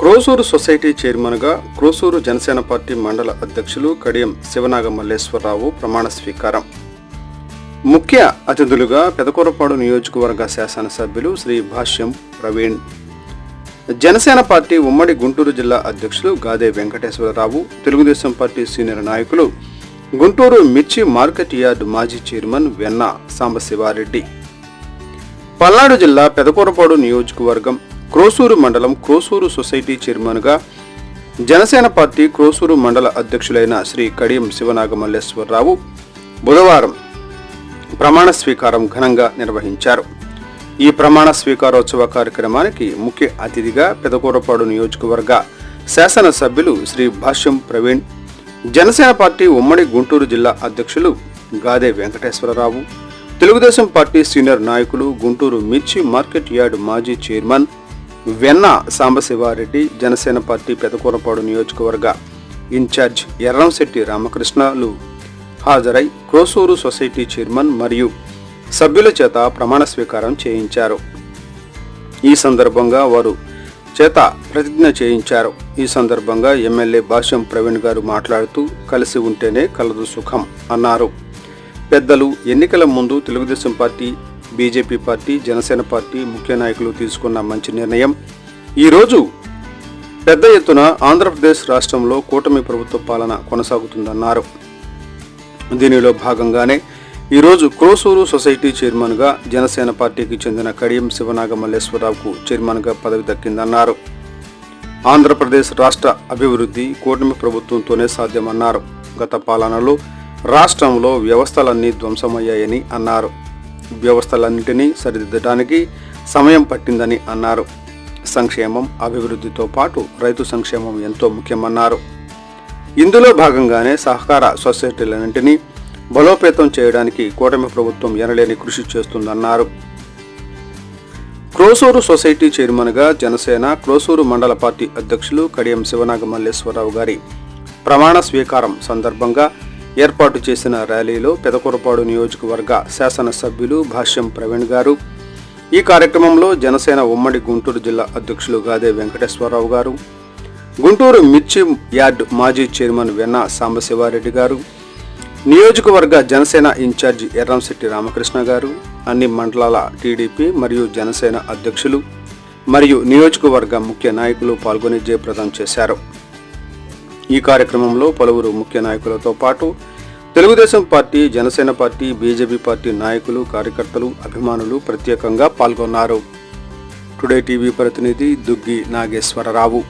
Krosuru society చైర్మన్గా Krosuru Janasena party మండల అధ్యక్షులు కడియం శివనాగ మల్లేశ్వరరావు ప్రమాణ స్వీకారం. ముఖ్య అతిథులుగా పెదకూరపాడు నియోజకవర్గ శాసనసభ్యులు శ్రీ భాష్యం ప్రవీణ్. జనసేన పార్టీ ఉమ్మడి గుంటూరు జిల్లా అధ్యక్షులు గాదే వెంకటేశ్వరరావు తెలుగుదేశం పార్టీ సీనియర్ నాయకులు గుంటూరు మిర్చి మార్కెట్ యార్డ్ మాజీ చైర్మన్ వెన్న సాంబశివారెడ్డి. పల్నాడు జిల్లా పెదకూరపాడు నియోజకవర్గం క్రోసూరు మండలం క్రోసూరు సొసైటీ చైర్మన్గా జనసేన పార్టీ క్రోసూరు మండల అధ్యక్షులైన శ్రీ కడియం శివనాగమల్లేశ్వరరావు బుధవారం ప్రమాణ స్వీకారం ఘనంగా నిర్వహించారు. ఈ ప్రమాణ స్వీకారోత్సవ కార్యక్రమానికి ముఖ్య అతిథిగా పెదకూరపాడు నియోజకవర్గ శాసనసభ్యులు శ్రీ భాష్యం ప్రవీణ్ జనసేన పార్టీ ఉమ్మడి గుంటూరు జిల్లా అధ్యక్షులు గాదే వెంకటేశ్వరరావు తెలుగుదేశం పార్టీ సీనియర్ నాయకులు గుంటూరు మిర్చి మార్కెట్ యార్డ్ మాజీ చైర్మన్ వెన్న సాంబశివారెడ్డి జనసేన పార్టీ పెదకూరపాడు నియోజకవర్గ ఇన్ఛార్జ్ ఎర్రంశెట్టి రామకృష్ణలు హాజరై క్రోసూరు సొసైటీ చైర్మన్ మరియు సభ్యుల చేత ప్రమాణ స్వీకారం చేయించారు. ఈ సందర్భంగా వారు చేత ప్రతిజ్ఞ చేయించారు. ఈ సందర్భంగా ఎమ్మెల్యే భాష్యం ప్రవీణ్ గారు మాట్లాడుతూ కలిసి ఉంటేనే కలదు సుఖం అన్నారు. పెద్దలు ఎన్నికల ముందు Telugu Desam party BJP party Janasena party ముఖ్య నాయకులు తీసుకున్న మంచి నిర్ణయం. ఈరోజు పెద్ద ఎత్తున ఆంధ్రప్రదేశ్ రాష్ట్రంలో కూటమి ప్రభుత్వ పాలన కొనసాగుతుందన్నారు. దీనిలో భాగంగానే ఈరోజు క్రోసూరు సొసైటీ చైర్మన్గా జనసేన పార్టీకి చెందిన కడియం శివనాగ మల్లేశ్వరరావుకు చైర్మన్గా పదవి దక్కిందన్నారు. ఆంధ్రప్రదేశ్ రాష్ట్ర అభివృద్ధి కూటమి ప్రభుత్వంతోనే సాధ్యమన్నారు. గత పాలనలో రాష్ట్రంలో వ్యవస్థలన్నీ ధ్వంసమయ్యాయని అన్నారు. వ్యవస్థలన్నింటినీ సరిదిద్దడానికి సమయం పట్టిందని అన్నారు. సంక్షేమం అభివృద్ధితో పాటు రైతు సంక్షేమం ఎంతో ముఖ్యమన్నారు. ఇందులో భాగంగానే సహకార సొసైటీలన్నింటినీ బలోపేతం చేయడానికి కూటమి ప్రభుత్వం ఎనలేని కృషి చేస్తుందన్నారు. క్రోసూరు సొసైటీ చైర్మన్గా జనసేన క్రోసూరు మండల పార్టీ అధ్యక్షులు కడియం శివనాగ మల్లేశ్వరరావు గారి ప్రమాణ స్వీకారం సందర్భంగా ఏర్పాటు చేసిన ర్యాలీలో పెదకూరపాడు నియోజకవర్గ శాసనసభ్యులు భాష్యం ప్రవీణ్ గారు. ఈ కార్యక్రమంలో జనసేన ఉమ్మడి గుంటూరు జిల్లా అధ్యక్షులు గాదే వెంకటేశ్వరరావు గారు. గుంటూరు మిర్చి యార్డ్ మాజీ చైర్మన్ వెన్న సాంబశివారెడ్డి గారు. నియోజకవర్గ జనసేన ఇన్ఛార్జి ఎర్రంశెట్టి రామకృష్ణ గారు. అన్ని మండలాల టీడీపీ మరియు జనసేన అధ్యక్షులు మరియు నియోజకవర్గ ముఖ్య నాయకులు పాల్గొని జయప్రదం చేశారు. ఈ కార్యక్రమంలో పలువురు ముఖ్య నాయకులతో పాటు Telugu Desam party Janasena party BJP party నాయకులు కార్యకర్తలు అభిమానులు ప్రత్యేకంగా పాల్గొన్నారు. టుడే టీవీ ప్రతినిధి దుగ్గి నాగేశ్వరరావు.